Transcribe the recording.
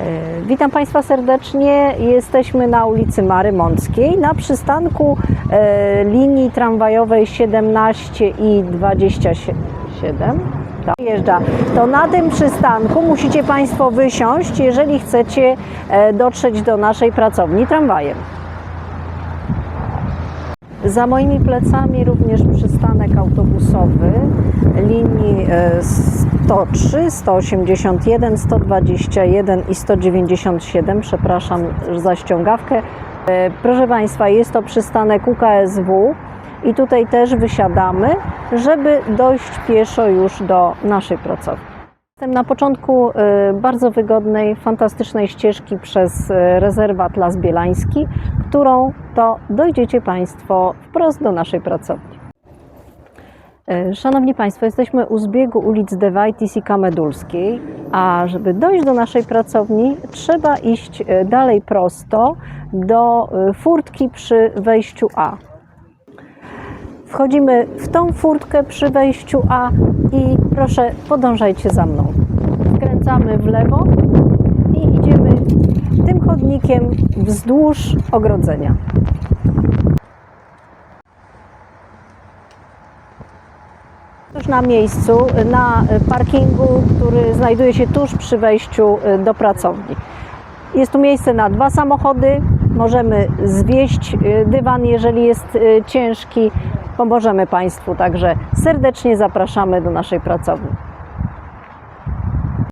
E, Witam Państwa serdecznie. Jesteśmy na ulicy Mary Mąckiej na przystanku e, linii tramwajowej 17 i 27. Tak, Jeżdża. To na tym przystanku musicie Państwo wysiąść, jeżeli chcecie e, dotrzeć do naszej pracowni tramwajem. Za moimi plecami również przystanek autobusowy linii e, 103, 181, 121 i 197. Przepraszam za ściągawkę. E, Proszę Państwa, jest to przystanek UKSW i tutaj też wysiadamy, żeby dojść pieszo już do naszej pracowni. Jestem na początku e, bardzo wygodnej, fantastycznej ścieżki przez e, rezerwat Las Bielański, którą to dojdziecie Państwo wprost do naszej pracowni. E, Szanowni Państwo, jesteśmy u zbiegu ulic Dewajtis i Kamedulskiej, a żeby dojść do naszej pracowni, trzeba iść e, dalej prosto do e, furtki przy wejściu A. Wchodzimy w tą furtkę przy wejściu A i proszę podążajcie za mną. Skręcamy w lewo i idziemy tym chodnikiem wzdłuż ogrodzenia. Już na miejscu, na parkingu, który znajduje się tuż przy wejściu do pracowni. Jest tu miejsce na dwa samochody. Możemy zwieść y, dywan, jeżeli jest y, ciężki. Pomożemy Państwu, także serdecznie zapraszamy do naszej pracowni.